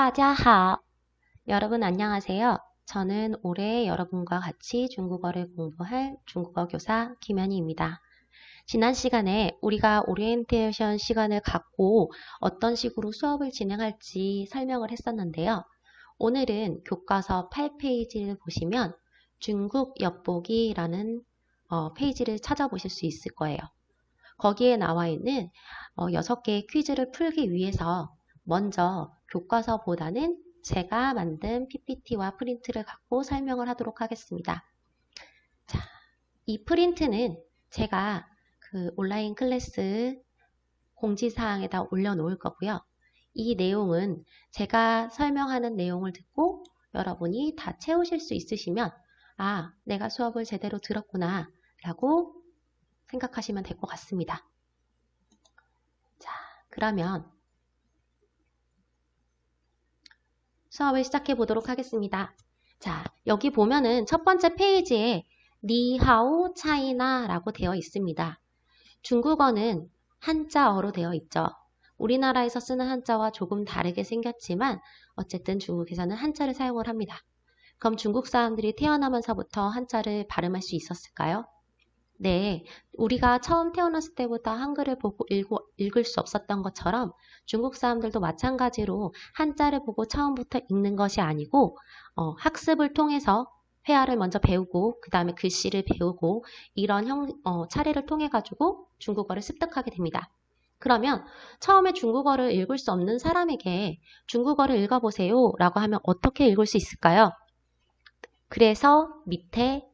大家好. 여러분 안녕하세요. 저는 올해 여러분과 같이 중국어를 공부할 중국어 교사 김현희입니다. 지난 시간에 우리가 오리엔테이션 시간을 갖고 어떤 식으로 수업을 진행할지 설명을 했었는데요. 오늘은 교과서 8페이지를 보시면 중국 엿보기라는 어, 페이지를 찾아보실 수 있을 거예요. 거기에 나와 있는 어, 6개의 퀴즈를 풀기 위해서 먼저 교과서보다는 제가 만든 PPT와 프린트를 갖고 설명을 하도록 하겠습니다. 자, 이 프린트는 제가 그 온라인 클래스 공지사항에다 올려놓을 거고요. 이 내용은 제가 설명하는 내용을 듣고 여러분이 다 채우실 수 있으시면 아, 내가 수업을 제대로 들었구나 라고 생각하시면 될 것 같습니다. 자, 그러면 수업을 시작해 보도록 하겠습니다. 자, 여기 보면은 첫 번째 페이지에 니하오 차이나라고 되어 있습니다. 중국어는 한자어로 되어 있죠. 우리나라에서 쓰는 한자와 조금 다르게 생겼지만 어쨌든 중국에서는 한자를 사용을 합니다. 그럼 중국 사람들이 태어나면서부터 한자를 발음할 수 있었을까요? 네, 우리가 처음 태어났을 때부터 한글을 보고 읽고, 읽을 수 없었던 것처럼 중국 사람들도 마찬가지로 한자를 보고 처음부터 읽는 것이 아니고 어, 학습을 통해서 회화를 먼저 배우고 그 다음에 글씨를 배우고 이런 형, 어, 차례를 통해 가지고 중국어를 습득하게 됩니다. 그러면 처음에 중국어를 읽을 수 없는 사람에게 중국어를 읽어보세요 라고 하면 어떻게 읽을 수 있을까요? 그래서 밑에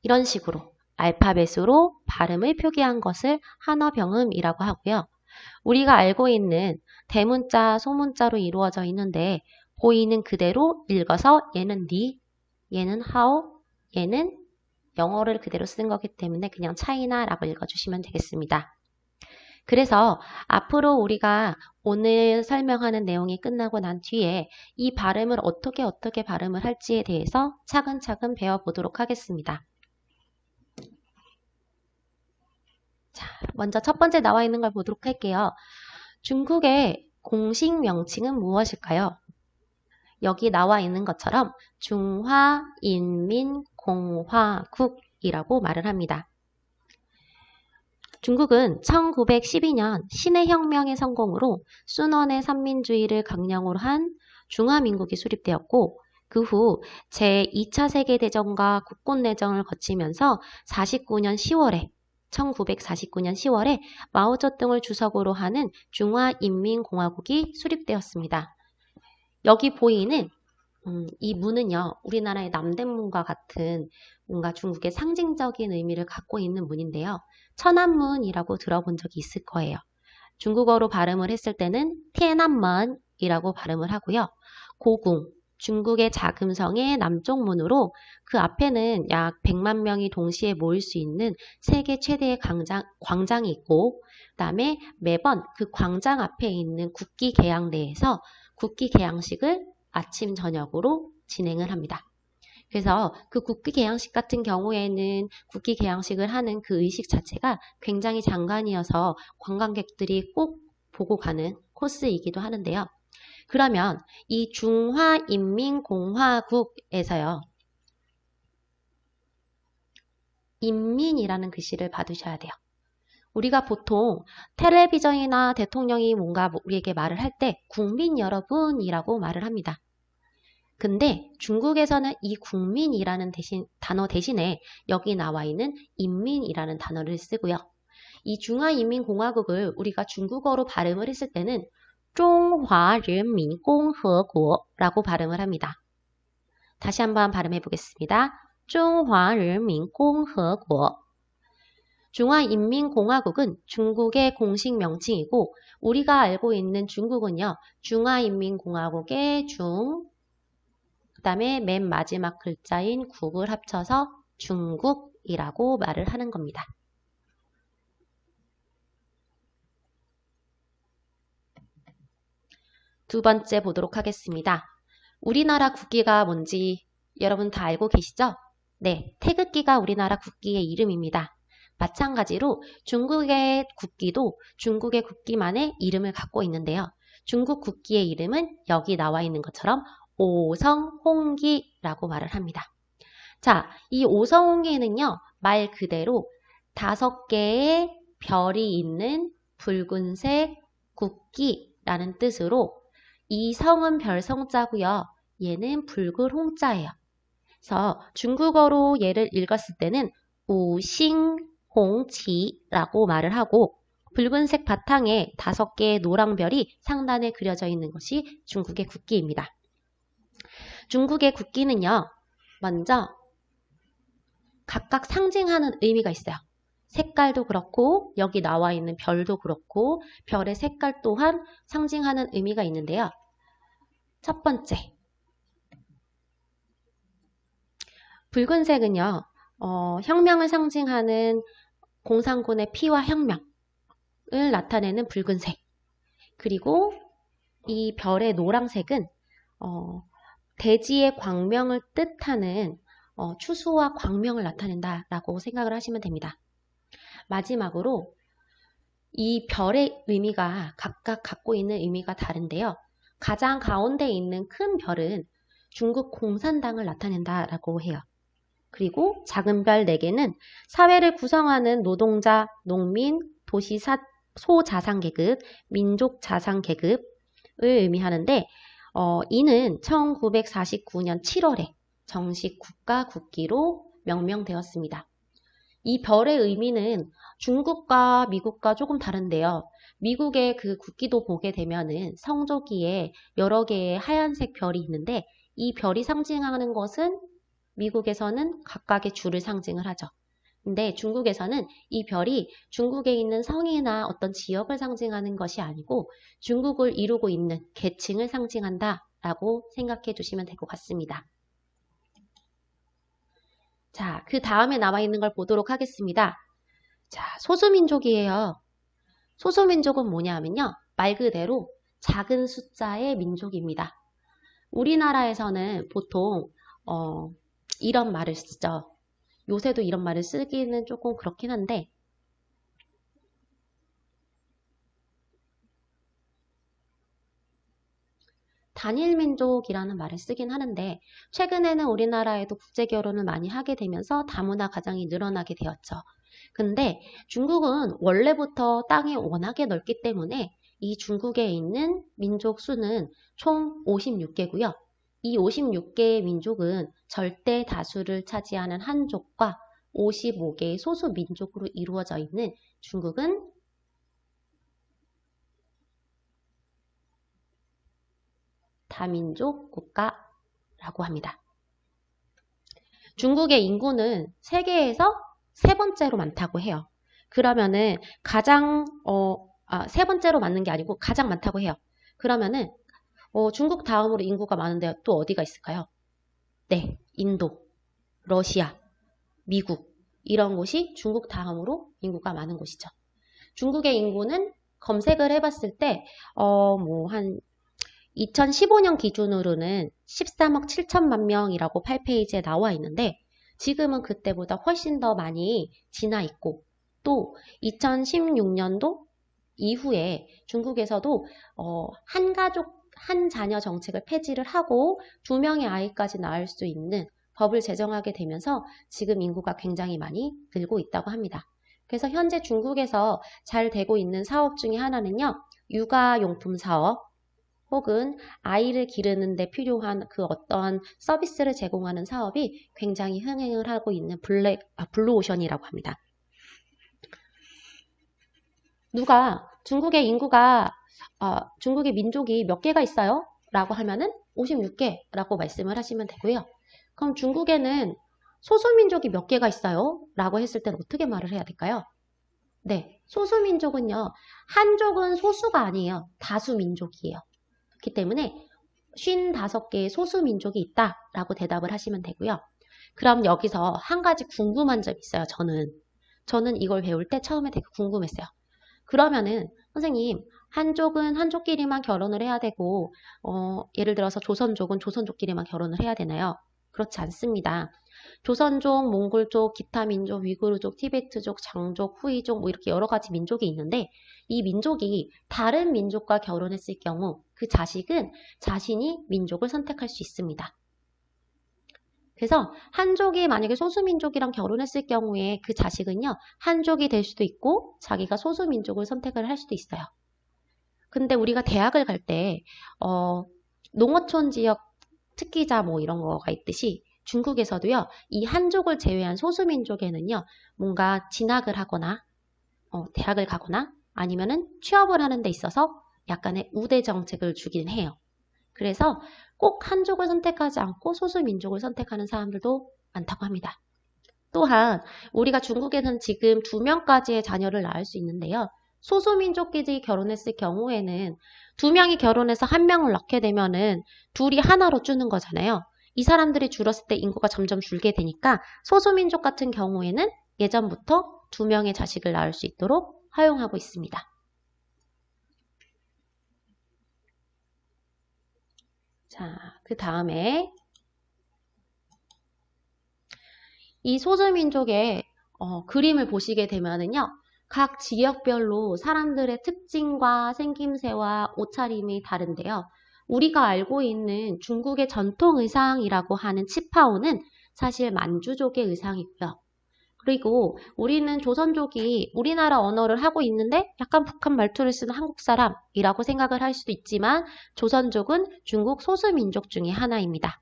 이런 식으로 알파벳으로 발음을 표기한 것을 한어병음이라고 하고요. 우리가 알고 있는 대문자, 소문자로 이루어져 있는데 보이는 그대로 읽어서 얘는 니, 얘는 how, 얘는 영어를 그대로 쓴 거기 때문에 그냥 차이나라고 읽어주시면 되겠습니다. 그래서 앞으로 우리가 오늘 설명하는 내용이 끝나고 난 뒤에 이 발음을 어떻게 어떻게 발음을 할지에 대해서 차근차근 배워보도록 하겠습니다. 자, 먼저 첫 번째 나와 있는 걸 보도록 할게요. 중국의 공식 명칭은 무엇일까요? 여기 나와 있는 것처럼 중화인민공화국이라고 말을 합니다. 중국은 1912년 신의 혁명의 성공으로 순원의 삼민주의를 강령으로 한 중화민국이 수립되었고 그 후 제2차 세계대전과 국권내전을 거치면서 49년 10월에 1949년 10월에 마오쩌둥을 주석으로 하는 중화인민공화국이 수립되었습니다. 여기 보이는 음, 이 문은요, 우리나라의 남대문과 같은 뭔가 중국의 상징적인 의미를 갖고 있는 문인데요. 천안문이라고 들어본 적이 있을 거예요. 중국어로 발음을 했을 때는 티안먼이라고 발음을 하고요. 고궁, 중국의 자금성의 남쪽 문으로 그 앞에는 약 100만 명이 동시에 모일 수 있는 세계 최대의 광장, 광장이 있고 그 다음에 매번 그 광장 앞에 있는 국기 개양대에서 국기 개양식을 아침 저녁으로 진행을 합니다. 그래서 그 국기 개양식 같은 경우에는 국기 개양식을 하는 그 의식 자체가 굉장히 장관이어서 관광객들이 꼭 보고 가는 코스이기도 하는데요. 그러면 이 중화인민공화국에서요. 인민이라는 글씨를 받으셔야 돼요. 우리가 보통 텔레비전이나 대통령이 뭔가 우리에게 말을 할 때 국민 여러분이라고 말을 합니다. 근데 중국에서는 이 국민이라는 대신, 단어 대신에 여기 나와 있는 인민이라는 단어를 쓰고요. 이 중화인민공화국을 우리가 중국어로 발음을 했을 때는 중화인민공화국라고 발음을 합니다. 다시 한번 발음해 보겠습니다. 중화인민공화국 중화인민공화국은 중국의 공식 명칭이고 우리가 알고 있는 중국은요. 중화인민공화국의 중, 그 다음에 맨 마지막 글자인 국을 합쳐서 중국이라고 말을 하는 겁니다. 두 번째 보도록 하겠습니다. 우리나라 국기가 뭔지 여러분 다 알고 계시죠? 네, 태극기가 우리나라 국기의 이름입니다. 마찬가지로 중국의 국기도 중국의 국기만의 이름을 갖고 있는데요. 중국 국기의 이름은 여기 나와 있는 것처럼 오성홍기라고 말을 합니다. 자, 이 오성홍기는요, 말 그대로 다섯 개의 별이 있는 붉은색 국기라는 뜻으로 이 성은 별성자고요. 얘는 붉은 홍자예요. 그래서 중국어로 얘를 읽었을 때는 우싱홍치라고 말을 하고 붉은색 바탕에 다섯 개의 노랑 별이 상단에 그려져 있는 것이 중국의 국기입니다. 중국의 국기는요. 먼저 각각 상징하는 의미가 있어요. 색깔도 그렇고 여기 나와 있는 별도 그렇고 별의 색깔 또한 상징하는 의미가 있는데요. 첫 번째 붉은색은요. 어, 혁명을 상징하는 공산군의 피와 혁명을 나타내는 붉은색 그리고 이 별의 노랑색은 어, 대지의 광명을 뜻하는 어, 추수와 광명을 나타낸다라고 생각을 하시면 됩니다. 마지막으로 이 별의 의미가 각각 갖고 있는 의미가 다른데요. 가장 가운데 있는 큰 별은 중국 공산당을 나타낸다라고 해요. 그리고 작은 별 4개는 사회를 구성하는 노동자, 농민, 도시 사, 소자산계급, 민족자산계급을 의미하는데 어, 이는 1949년 7월에 정식 국가 국기로 명명되었습니다. 이 별의 의미는 중국과 미국과 조금 다른데요. 미국의 그 국기도 보게 되면은 성조기에 여러 개의 하얀색 별이 있는데 이 별이 상징하는 것은 미국에서는 각각의 줄을 상징을 하죠. 근데 중국에서는 이 별이 중국에 있는 성이나 어떤 지역을 상징하는 것이 아니고 중국을 이루고 있는 계층을 상징한다 라고 생각해 주시면 될 것 같습니다. 자, 그 다음에 나와 있는 걸 보도록 하겠습니다. 자, 소수민족이에요. 소수민족은 뭐냐 하면요. 말 그대로 작은 숫자의 민족입니다. 우리나라에서는 보통 어, 이런 말을 쓰죠. 요새도 이런 말을 쓰기는 조금 그렇긴 한데 단일 민족이라는 말을 쓰긴 하는데 최근에는 우리나라에도 국제 결혼을 많이 하게 되면서 다문화 가정이 늘어나게 되었죠. 근데 중국은 원래부터 땅이 워낙에 넓기 때문에 이 중국에 있는 민족 수는 총 56개고요. 이 56개의 민족은 절대 다수를 차지하는 한족과 55개의 소수 민족으로 이루어져 있는 중국은 다민족 국가라고 합니다. 중국의 인구는 세계에서 세 번째로 많다고 해요. 그러면은 가장 어, 아, 세 번째로 많는 게 아니고 가장 많다고 해요. 그러면은 어, 중국 다음으로 인구가 많은데 또 어디가 있을까요? 네, 인도, 러시아, 미국 이런 곳이 중국 다음으로 인구가 많은 곳이죠. 중국의 인구는 검색을 해봤을 때, 어, 뭐, 한, 2015년 기준으로는 13억 7천만 명이라고 8페이지에 나와 있는데 지금은 그때보다 훨씬 더 많이 지나 있고 또 2016년도 이후에 중국에서도 어, 한 가족 한 자녀 정책을 폐지를 하고 두 명의 아이까지 낳을 수 있는 법을 제정하게 되면서 지금 인구가 굉장히 많이 늘고 있다고 합니다. 그래서 현재 중국에서 잘 되고 있는 사업 중에 하나는요. 육아용품 사업, 혹은 아이를 기르는 데 필요한 그 어떤 서비스를 제공하는 사업이 굉장히 흥행을 하고 있는 블랙, 아, 블루오션이라고 합니다. 누가 중국의 인구가 어, 중국의 민족이 몇 개가 있어요? 라고 하면은 56개라고 말씀을 하시면 되고요. 그럼 중국에는 소수민족이 몇 개가 있어요? 라고 했을 때는 어떻게 말을 해야 될까요? 네, 소수민족은요. 한족은 소수가 아니에요. 다수민족이에요. 그렇기 때문에 55개의 소수민족이 있다 라고 대답을 하시면 되고요. 그럼 여기서 한 가지 궁금한 점이 있어요. 저는. 저는 이걸 배울 때 처음에 되게 궁금했어요. 그러면은 선생님 한족은 한족끼리만 결혼을 해야 되고 어, 예를 들어서 조선족은 조선족끼리만 결혼을 해야 되나요? 그렇지 않습니다. 조선족, 몽골족, 기타 민족, 위구르족, 티베트족, 장족, 후이족 뭐 이렇게 여러 가지 민족이 있는데 이 민족이 다른 민족과 결혼했을 경우 그 자식은 자신이 민족을 선택할 수 있습니다. 그래서 한족이 만약에 소수민족이랑 결혼했을 경우에 그 자식은요, 한족이 될 수도 있고 자기가 소수민족을 선택을 할 수도 있어요. 근데 우리가 대학을 갈 때, 어, 농어촌 지역 특기자 뭐 이런 거가 있듯이 중국에서도요, 이 한족을 제외한 소수민족에는요, 뭔가 진학을 하거나, 어, 대학을 가거나 아니면은 취업을 하는 데 있어서 약간의 우대 정책을 주긴 해요. 그래서 꼭 한족을 선택하지 않고 소수 민족을 선택하는 사람들도 많다고 합니다. 또한 우리가 중국에서는 지금 두 명까지의 자녀를 낳을 수 있는데요. 소수민족끼리 결혼했을 경우에는 두 명이 결혼해서 한 명을 낳게 되면은 둘이 하나로 주는 거잖아요. 이 사람들이 줄었을 때 인구가 점점 줄게 되니까 소수민족 같은 경우에는 예전부터 두 명의 자식을 낳을 수 있도록 허용하고 있습니다. 자, 그 다음에 이 소수민족의 어, 그림을 보시게 되면은요. 각 지역별로 사람들의 특징과 생김새와 옷차림이 다른데요. 우리가 알고 있는 중국의 전통 의상이라고 하는 치파오는 사실 만주족의 의상이고요. 그리고 우리는 조선족이 우리나라 언어를 하고 있는데 약간 북한 말투를 쓰는 한국 사람이라고 생각을 할 수도 있지만 조선족은 중국 소수민족 중의 하나입니다.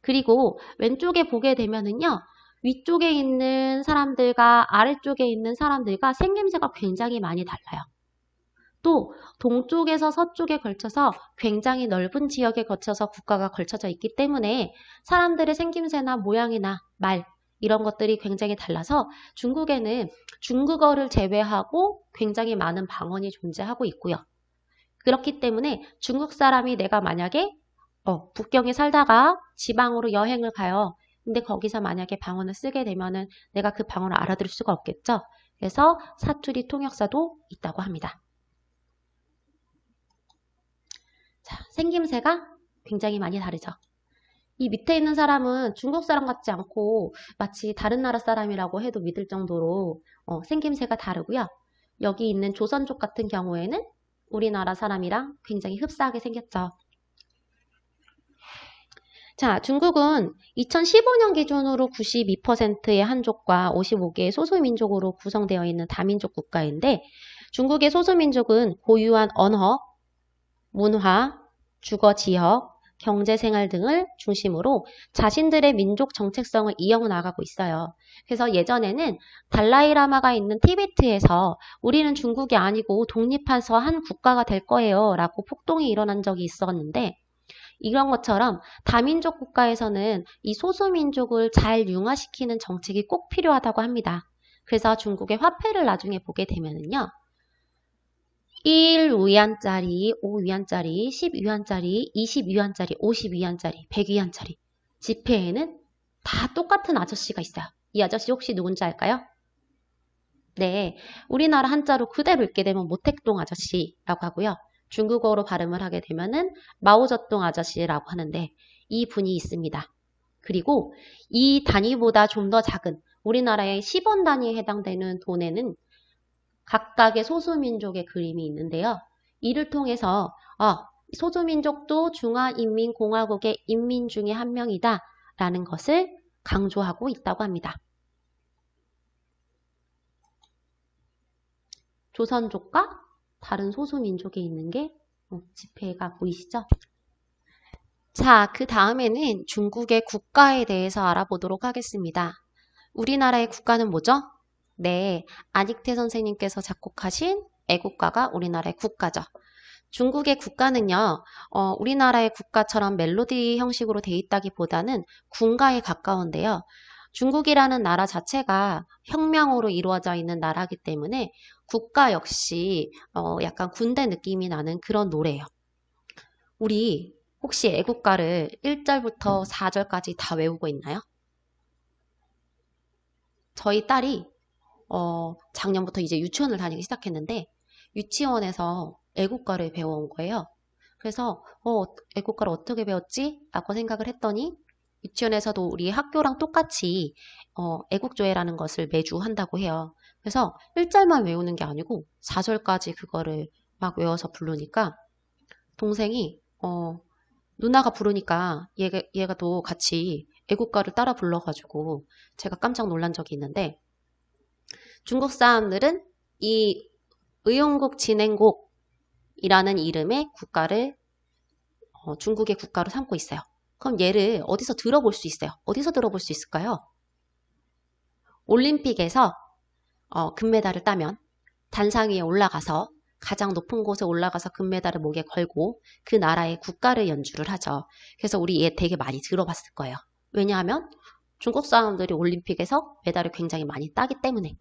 그리고 왼쪽에 보게 되면은요. 위쪽에 있는 사람들과 아래쪽에 있는 사람들과 생김새가 굉장히 많이 달라요. 또 동쪽에서 서쪽에 걸쳐서 굉장히 넓은 지역에 거쳐서 국가가 걸쳐져 있기 때문에 사람들의 생김새나 모양이나 말 이런 것들이 굉장히 달라서 중국에는 중국어를 제외하고 굉장히 많은 방언이 존재하고 있고요. 그렇기 때문에 중국 사람이 내가 만약에 어, 북경에 살다가 지방으로 여행을 가요. 근데 거기서 만약에 방언을 쓰게 되면은 내가 그 방언을 알아들을 수가 없겠죠. 그래서 사투리 통역사도 있다고 합니다. 자, 생김새가 굉장히 많이 다르죠. 이 밑에 있는 사람은 중국 사람 같지 않고 마치 다른 나라 사람이라고 해도 믿을 정도로 어, 생김새가 다르고요. 여기 있는 조선족 같은 경우에는 우리나라 사람이랑 굉장히 흡사하게 생겼죠. 자, 중국은 2015년 기준으로 92%의 한족과 55개의 소수민족으로 구성되어 있는 다민족 국가인데 중국의 소수민족은 고유한 언어, 문화, 주거 지역, 경제생활 등을 중심으로 자신들의 민족 정체성을 이어 나가고 있어요. 그래서 예전에는 달라이라마가 있는 티베트에서 우리는 중국이 아니고 독립해서 한 국가가 될 거예요 라고 폭동이 일어난 적이 있었는데 이런 것처럼 다민족 국가에서는 이 소수민족을 잘 융화시키는 정책이 꼭 필요하다고 합니다. 그래서 중국의 화폐를 나중에 보게 되면은요. 1위안짜리, 5위안짜리, 10위안짜리, 20위안짜리, 50위안짜리, 100위안짜리 지폐에는 다 똑같은 아저씨가 있어요. 이 아저씨 혹시 누군지 알까요? 네, 우리나라 한자로 그대로 읽게 되면 모택동 아저씨라고 하고요. 중국어로 발음을 하게 되면은 마오쩌둥 아저씨라고 하는데 이 분이 있습니다. 그리고 이 단위보다 좀 더 작은 우리나라의 10원 단위에 해당되는 돈에는 각각의 소수민족의 그림이 있는데요. 이를 통해서 어, 소수민족도 중화인민공화국의 인민 중의 한 명이다 라는 것을 강조하고 있다고 합니다. 조선족과 다른 소수민족에 있는 게 어, 지폐가 보이시죠? 자, 그 다음에는 중국의 국가에 대해서 알아보도록 하겠습니다. 우리나라의 국가는 뭐죠? 네, 안익태 선생님께서 작곡하신 애국가가 우리나라의 국가죠. 중국의 국가는요, 어, 우리나라의 국가처럼 멜로디 형식으로 돼 있다기보다는 군가에 가까운데요. 중국이라는 나라 자체가 혁명으로 이루어져 있는 나라이기 때문에 국가 역시 어, 약간 군대 느낌이 나는 그런 노래예요. 우리 혹시 애국가를 1절부터 4절까지 다 외우고 있나요? 저희 딸이 어, 작년부터 이제 유치원을 다니기 시작했는데 유치원에서 애국가를 배워온 거예요. 그래서 어, 애국가를 어떻게 배웠지? 라고 생각을 했더니 유치원에서도 우리 학교랑 똑같이 어, 애국조회라는 것을 매주 한다고 해요. 그래서 1절만 외우는 게 아니고 4절까지 그거를 막 외워서 부르니까 동생이 어, 누나가 부르니까 얘가, 얘가 또 같이 애국가를 따라 불러가지고 제가 깜짝 놀란 적이 있는데 중국 사람들은 이 의용국 진행국이라는 이름의 국가를 어, 중국의 국가로 삼고 있어요. 그럼 얘를 어디서 들어볼 수 있어요? 어디서 들어볼 수 있을까요? 올림픽에서 어, 금메달을 따면 단상 위에 올라가서 가장 높은 곳에 올라가서 금메달을 목에 걸고 그 나라의 국가를 연주를 하죠. 그래서 우리 얘 되게 많이 들어봤을 거예요. 왜냐하면 중국 사람들이 올림픽에서 메달을 굉장히 많이 따기 때문에.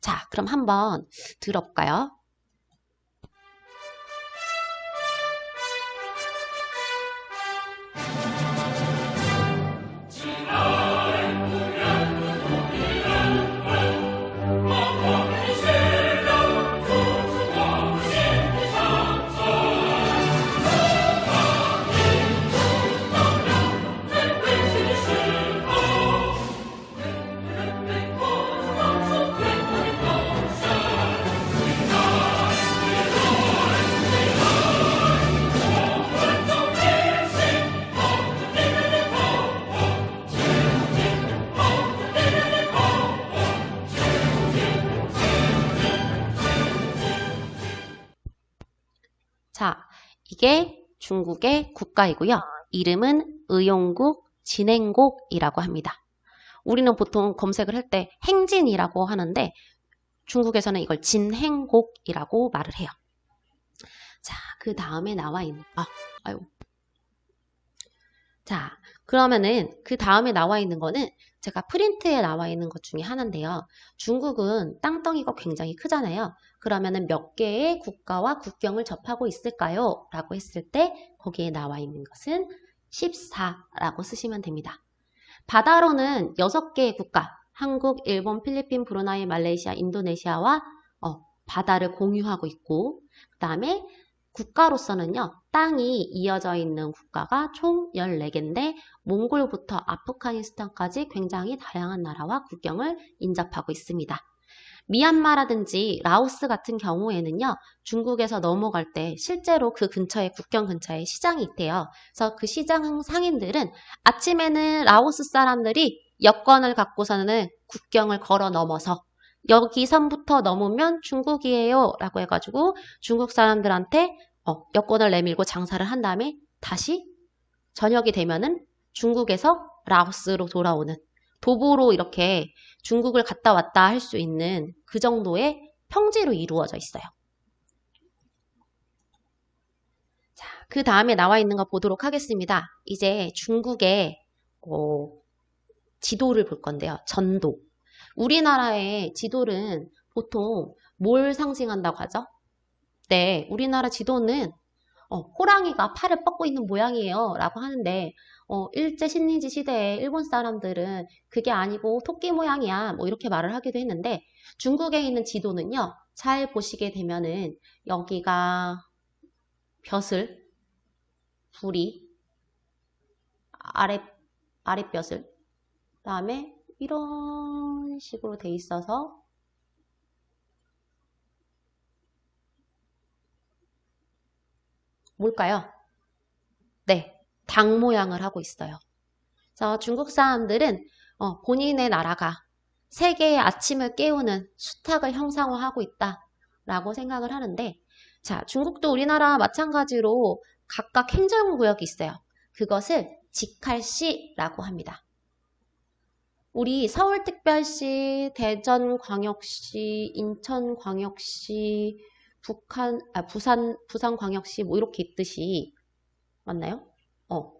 자, 그럼 한번 들어볼까요? 이게 중국의 국가이고요. 이름은 의용국 진행국이라고 합니다. 우리는 보통 검색을 할 때 행진이라고 하는데 중국에서는 이걸 진행국이라고 말을 해요. 자, 그 다음에 나와 있는 아, 아유. 자, 그러면은 그 다음에 나와 있는 거는 제가 프린트에 나와 있는 것 중에 하나인데요. 중국은 땅덩이가 굉장히 크잖아요. 그러면은 몇 개의 국가와 국경을 접하고 있을까요? 라고 했을 때 거기에 나와 있는 것은 14라고 쓰시면 됩니다. 바다로는 6개의 국가, 한국, 일본, 필리핀, 브루나이, 말레이시아, 인도네시아와 어, 바다를 공유하고 있고 그 다음에 국가로서는요, 땅이 이어져 있는 국가가 총 14개인데, 몽골부터 아프가니스탄까지 굉장히 다양한 나라와 국경을 인접하고 있습니다. 미얀마라든지 라오스 같은 경우에는요, 중국에서 넘어갈 때 실제로 그 근처에, 국경 근처에 시장이 있대요. 그래서 그 시장 상인들은 아침에는 라오스 사람들이 여권을 갖고서는 국경을 걸어 넘어서 여기 선부터 넘으면 중국이에요 라고 해가지고 중국 사람들한테 어, 여권을 내밀고 장사를 한 다음에 다시 저녁이 되면은 중국에서 라오스로 돌아오는 도보로 이렇게 중국을 갔다 왔다 할 수 있는 그 정도의 평지로 이루어져 있어요. 자, 그 다음에 나와 있는 거 보도록 하겠습니다. 이제 중국의 어, 지도를 볼 건데요. 전도. 우리나라의 지도는 보통 뭘 상징한다고 하죠? 네, 우리나라 지도는 어, 호랑이가 팔을 뻗고 있는 모양이에요. 라고 하는데 어, 일제 신리지 시대에 일본 사람들은 그게 아니고 토끼 모양이야. 뭐 이렇게 말을 하기도 했는데 중국에 있는 지도는요. 잘 보시게 되면은 여기가 벼슬, 불이, 아래, 아랫 벼슬, 그 다음에 이런 식으로 돼 있어서 뭘까요? 네, 닭 모양을 하고 있어요. 그래서 중국 사람들은 어, 본인의 나라가 세계의 아침을 깨우는 수탉을 형상화하고 있다라고 생각을 하는데 자, 중국도 우리나라 마찬가지로 각각 행정구역이 있어요. 그것을 직할시라고 합니다. 우리 서울특별시, 대전광역시, 인천광역시, 북한, 아, 부산, 부산광역시 뭐 이렇게 있듯이 맞나요? 어.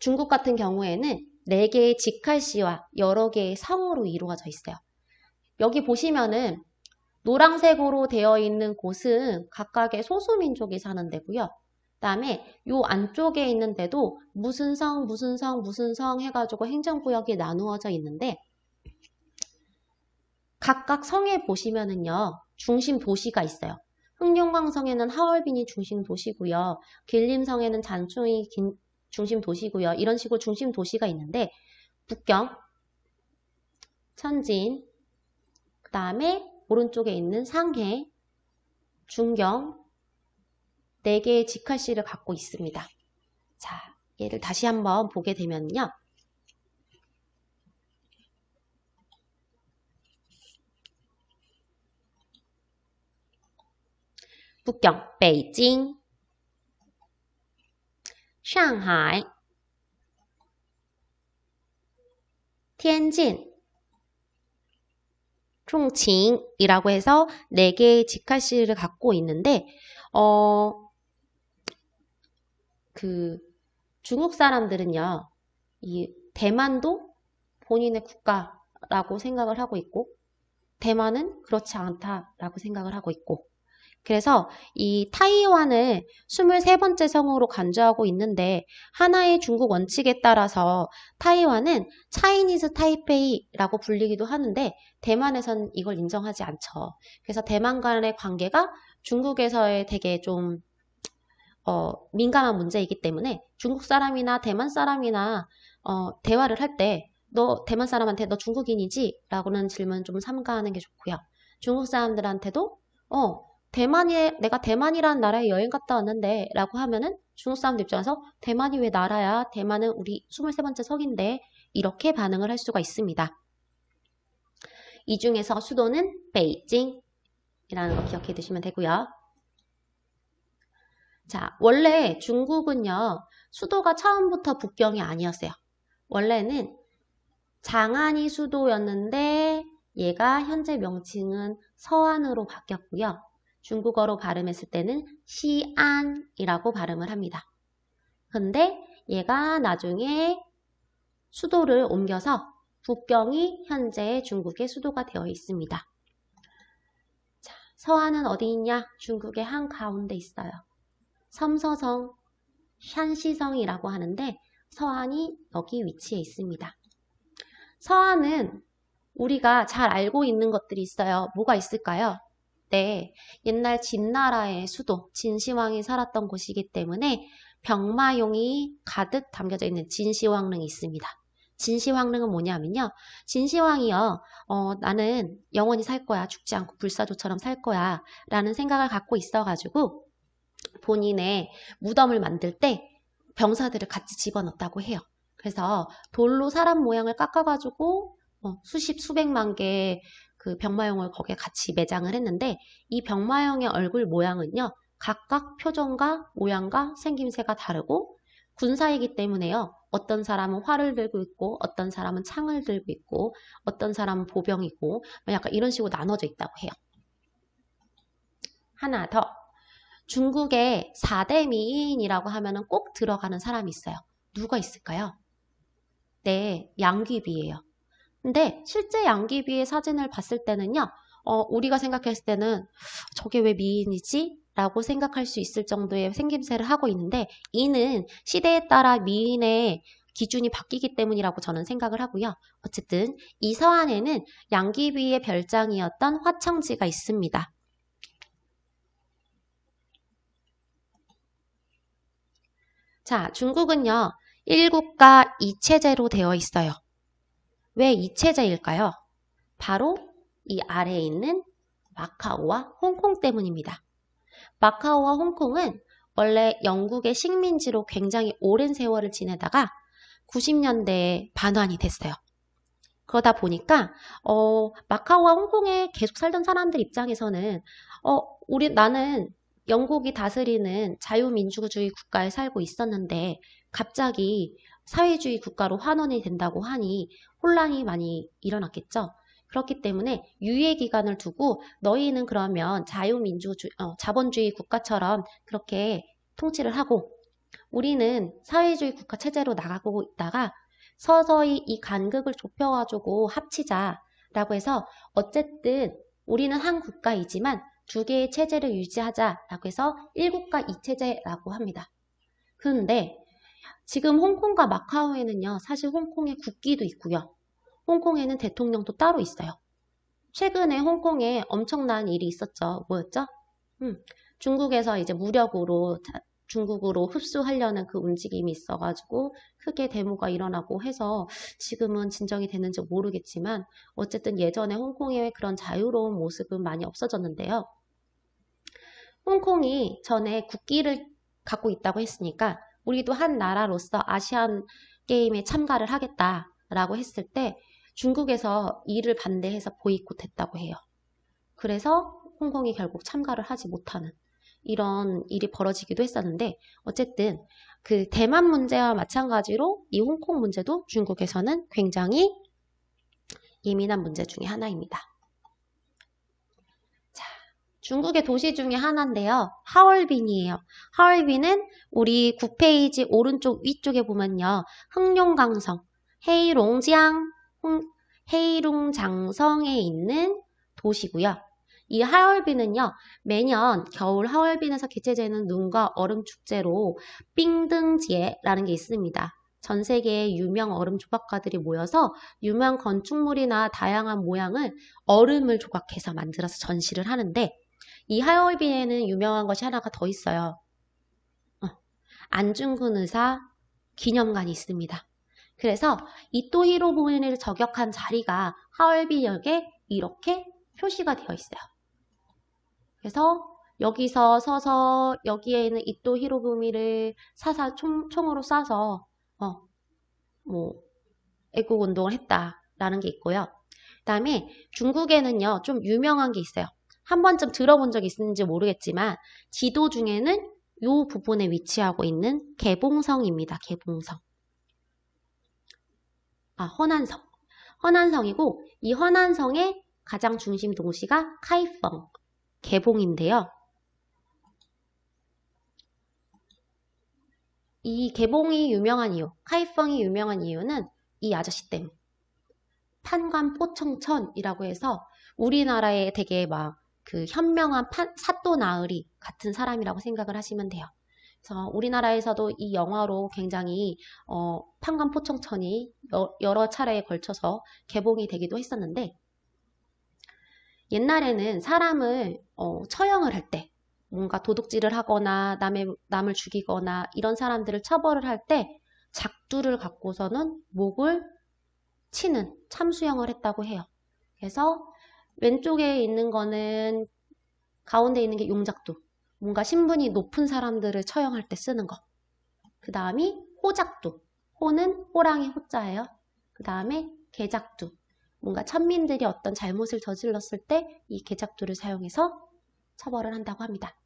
중국 같은 경우에는 4개의 직할시와 여러 개의 성으로 이루어져 있어요. 여기 보시면은 노란색으로 되어 있는 곳은 각각의 소수민족이 사는 데고요. 그 다음에 요 안쪽에 있는 데도 무슨 성, 무슨 성, 무슨 성 해가지고 행정구역이 나누어져 있는데 각각 성에 보시면은요 중심 도시가 있어요. 흑룡강성에는 하얼빈이 중심 도시고요. 길림성에는 잔초이, 중심 도시고요. 이런 식으로 중심 도시가 있는데 북경, 천진, 그 다음에 오른쪽에 있는 상해, 중경, 네 개의 직할시를 갖고 있습니다. 자, 얘를 다시 한번 보게 되면요. 북경, 베이징, 상하이, 텐진, 총칭이라고 해서 4개의 직할시를 갖고 있는데 어, 그 중국 사람들은요. 이 대만도 본인의 국가라고 생각을 하고 있고 대만은 그렇지 않다라고 생각을 하고 있고 그래서 이 타이완을 23번째 성으로 간주하고 있는데 하나의 중국 원칙에 따라서 타이완은 차이니즈 타이페이라고 불리기도 하는데 대만에선 이걸 인정하지 않죠. 그래서 대만 간의 관계가 중국에서의 되게 좀 어, 민감한 문제이기 때문에 중국 사람이나 대만 사람이나 어, 대화를 할 때 너 대만 사람한테 너 중국인이지? 라고는 질문 좀 삼가하는 게 좋고요. 중국 사람들한테도 어 대만에 내가 대만이라는 나라에 여행 갔다 왔는데 라고 하면은 중국 사람들 입장에서 대만이 왜 나라야? 대만은 우리 23번째 석인데 이렇게 반응을 할 수가 있습니다. 이 중에서 수도는 베이징이라는 거 기억해 두시면 되고요. 자, 원래 중국은요, 수도가 처음부터 북경이 아니었어요. 원래는 장안이 수도였는데 얘가 현재 명칭은 서안으로 바뀌었고요. 중국어로 발음했을 때는 시안이라고 발음을 합니다. 근데 얘가 나중에 수도를 옮겨서 북경이 현재 중국의 수도가 되어 있습니다. 자, 서안은 어디 있냐? 중국의 한가운데 있어요. 섬서성, 샨시성이라고 하는데 서안이 여기 위치해 있습니다. 서안은 우리가 잘 알고 있는 것들이 있어요. 뭐가 있을까요? 네, 옛날 진나라의 수도, 진시황이 살았던 곳이기 때문에 병마용이 가득 담겨져 있는 진시황릉이 있습니다. 진시황릉은 뭐냐면요. 진시황이요, 어, 나는 영원히 살 거야. 죽지 않고 불사조처럼 살 거야. 라는 생각을 갖고 있어가지고 본인의 무덤을 만들 때 병사들을 같이 집어넣었다고 해요. 그래서 돌로 사람 모양을 깎아가지고 어, 수십 수백만 개의 그 병마용을 거기에 같이 매장을 했는데 이 병마용의 얼굴 모양은요 각각 표정과 모양과 생김새가 다르고 군사이기 때문에요 어떤 사람은 활을 들고 있고 어떤 사람은 창을 들고 있고 어떤 사람은 보병이고 약간 이런 식으로 나눠져 있다고 해요 하나 더 중국의 4대 미인이라고 하면 꼭 들어가는 사람이 있어요. 누가 있을까요? 네, 양귀비예요. 근데 실제 양귀비의 사진을 봤을 때는요. 어, 우리가 생각했을 때는 저게 왜 미인이지? 라고 생각할 수 있을 정도의 생김새를 하고 있는데 이는 시대에 따라 미인의 기준이 바뀌기 때문이라고 저는 생각을 하고요. 어쨌든 이 서안에는 양귀비의 별장이었던 화청지가 있습니다. 자, 중국은요. 1국가 2체제로 되어 있어요. 왜 2체제일까요? 바로 이 아래에 있는 마카오와 홍콩 때문입니다. 마카오와 홍콩은 원래 영국의 식민지로 굉장히 오랜 세월을 지내다가 90년대에 반환이 됐어요. 그러다 보니까 어, 마카오와 홍콩에 계속 살던 사람들 입장에서는 어, 우리 나는 영국이 다스리는 자유민주주의 국가에 살고 있었는데 갑자기 사회주의 국가로 환원이 된다고 하니 혼란이 많이 일어났겠죠. 그렇기 때문에 유예 기간을 두고 너희는 그러면 자유민주주의, 어, 자본주의 국가처럼 그렇게 통치를 하고 우리는 사회주의 국가 체제로 나가고 있다가 서서히 이 간극을 좁혀가지고 합치자라고 해서 어쨌든 우리는 한 국가이지만 두 개의 체제를 유지하자라고 해서 1국가 2체제라고 합니다. 그런데 지금 홍콩과 마카오에는요. 사실 홍콩에 국기도 있고요. 홍콩에는 대통령도 따로 있어요. 최근에 홍콩에 엄청난 일이 있었죠. 뭐였죠? 음, 중국에서 이제 무력으로 중국으로 흡수하려는 그 움직임이 있어가지고 크게 데모가 일어나고 해서 지금은 진정이 됐는지 모르겠지만 어쨌든 예전에 홍콩의 그런 자유로운 모습은 많이 없어졌는데요. 홍콩이 전에 국기를 갖고 있다고 했으니까 우리도 한 나라로서 아시안 게임에 참가를 하겠다라고 했을 때 중국에서 이를 반대해서 보이콧했다고 해요. 그래서 홍콩이 결국 참가를 하지 못하는 이런 일이 벌어지기도 했었는데 어쨌든 그 대만 문제와 마찬가지로 이 홍콩 문제도 중국에서는 굉장히 예민한 문제 중에 하나입니다. 자, 중국의 도시 중에 하나인데요. 하얼빈이에요. 하얼빈은 우리 9페이지 오른쪽 위쪽에 보면요. 흑룡강성, 헤이롱지앙, 헤이룽장성에 있는 도시고요. 이 하얼빈은요, 매년 겨울 하얼빈에서 개최되는 눈과 얼음 축제로 삥등지에라는 게 있습니다. 전 세계의 유명 얼음 조각가들이 모여서 유명 건축물이나 다양한 모양을 얼음을 조각해서 만들어서 전시를 하는데 이 하얼빈에는 유명한 것이 하나가 더 있어요. 어, 안중근 의사 기념관이 있습니다. 그래서 이토 히로부미를 저격한 자리가 하얼빈역에 이렇게 표시가 되어 있어요. 그래서 여기서 서서 여기에 있는 이토 히로부미를 사사 총, 총으로 쏴서 어, 뭐 애국 운동을 했다라는 게 있고요. 그다음에 중국에는요 좀 유명한 게 있어요. 한 번쯤 들어본 적 있는지 모르겠지만 지도 중에는 이 부분에 위치하고 있는 개봉성입니다. 개봉성. 아 허난성. 허난성이고 이 허난성의 가장 중심 도시가 카이펑. 개봉인데요. 이 개봉이 유명한 이유, 카이펑이 유명한 이유는 이 아저씨 때문. 판관 포청천이라고 해서 우리나라에 되게 막 그 현명한 판, 사또 나으리 같은 사람이라고 생각을 하시면 돼요. 그래서 우리나라에서도 이 영화로 굉장히 어, 판관 포청천이 여러 차례에 걸쳐서 개봉이 되기도 했었는데 옛날에는 사람을 어, 처형을 할 때, 뭔가 도둑질을 하거나 남의, 남을 죽이거나 이런 사람들을 처벌을 할 때 작두를 갖고서는 목을 치는 참수형을 했다고 해요. 그래서 왼쪽에 있는 거는 가운데 있는 게 용작두. 뭔가 신분이 높은 사람들을 처형할 때 쓰는 거. 그 다음이 호작두. 호는 호랑이 호자예요. 그 다음에 개작두. 뭔가 천민들이 어떤 잘못을 저질렀을 때 이 개작두를 사용해서 처벌을 한다고 합니다.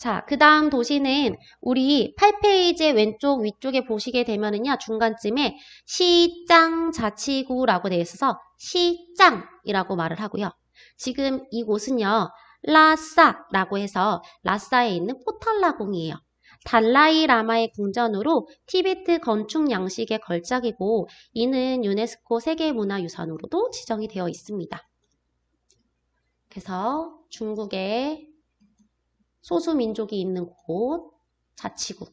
자, 그 다음 도시는 우리 8페이지 왼쪽 위쪽에 보시게 되면은요, 중간쯤에 시장 자치구라고 되어 있어서 시장이라고 말을 하고요. 지금 이곳은요, 라싸라고 해서 라싸에 있는 포탈라궁이에요. 달라이 라마의 궁전으로 티베트 건축 양식의 걸작이고 이는 유네스코 세계문화유산으로도 지정이 되어 있습니다. 그래서 중국의 소수 민족이 있는 곳 자치구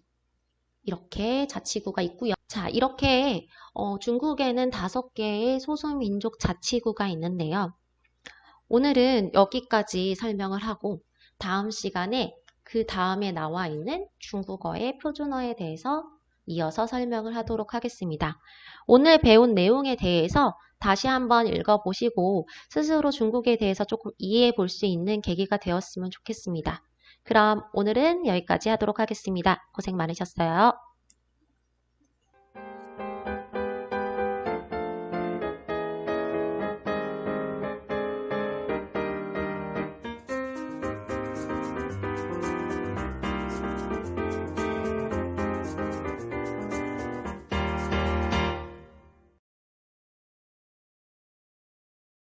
이렇게 자치구가 있고요. 자 이렇게 어, 중국에는 다섯 개의 소수민족 자치구가 있는데요. 오늘은 여기까지 설명을 하고 다음 시간에 그 다음에 나와 있는 중국어의 표준어에 대해서 이어서 설명을 하도록 하겠습니다. 오늘 배운 내용에 대해서 다시 한번 읽어보시고 스스로 중국에 대해서 조금 이해해 볼 수 있는 계기가 되었으면 좋겠습니다. 그럼 오늘은 여기까지 하도록 하겠습니다. 고생 많으셨어요.